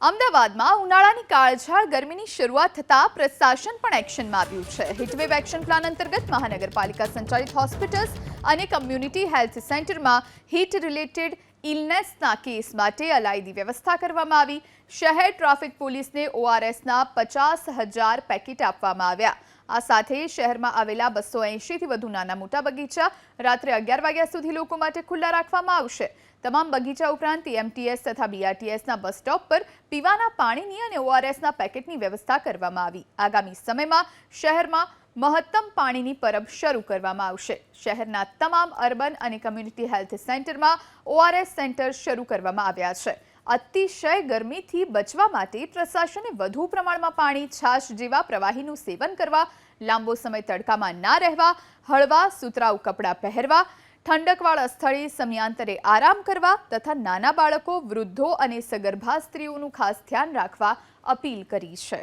અમદાવાદમાં ઉનાળાની કાળઝાળ ગરમીની શરૂઆત થતાં પ્રશાસન પણ એક્શનમાં આવ્યું છે. હીટવેવ એક્શન પ્લાન અંતર્ગત મહાનગરપાલિકા સંચાલિત હોસ્પિટલ્સ અને કમ્યુનિટી હેલ્થ સેન્ટરમાં હીટ રિલેટેડ ઇલનેસના કેસ માટે અલાયદી વ્યવસ્થા કરવામાં આવી. શહેર ટ્રાફિક પોલીસને ઓઆરએસના પચાસ હજાર પેકેટ આપવામાં આવ્યા. આ સાથે શહેરમાં આવેલા બસો એંશીથી વધુ નાના મોટા બગીચા રાત્રે અગિયાર વાગ્યા સુધી લોકો માટે ખુલ્લા રાખવામાં આવશે. તમામ બગીચા ઉપરાંત એમટીએસ તથા બીઆરટીએસના બસ સ્ટોપ પર પીવાના પાણીની અને ઓઆરએસના પેકેટની વ્યવસ્થા કરવામાં આવી. આગામી સમયમાં શહેરમાં મહત્તમ પાણીની પરબ શરૂ કરવામાં આવશે. શહેરના તમામ અર્બન અને કમ્યુનિટી હેલ્થ સેન્ટરમાં ઓઆરએસ સેન્ટર શરૂ કરવામાં આવ્યા છે. અતિશય ગરમીથી બચવા માટે પ્રશાસને વધુ પ્રમાણમાં પાણી, છાશ જેવા પ્રવાહીનું સેવન કરવા, લાંબો સમય તડકામાં ના રહેવા, હળવા, સુતરાઉ કપડાં પહેરવા, ઠંડકવાળા સ્થળે સમયાંતરે આરામ કરવા તથા નાના બાળકો, વૃદ્ધો અને સગર્ભા સ્ત્રીઓનું ખાસ ધ્યાન રાખવા અપીલ કરી છે.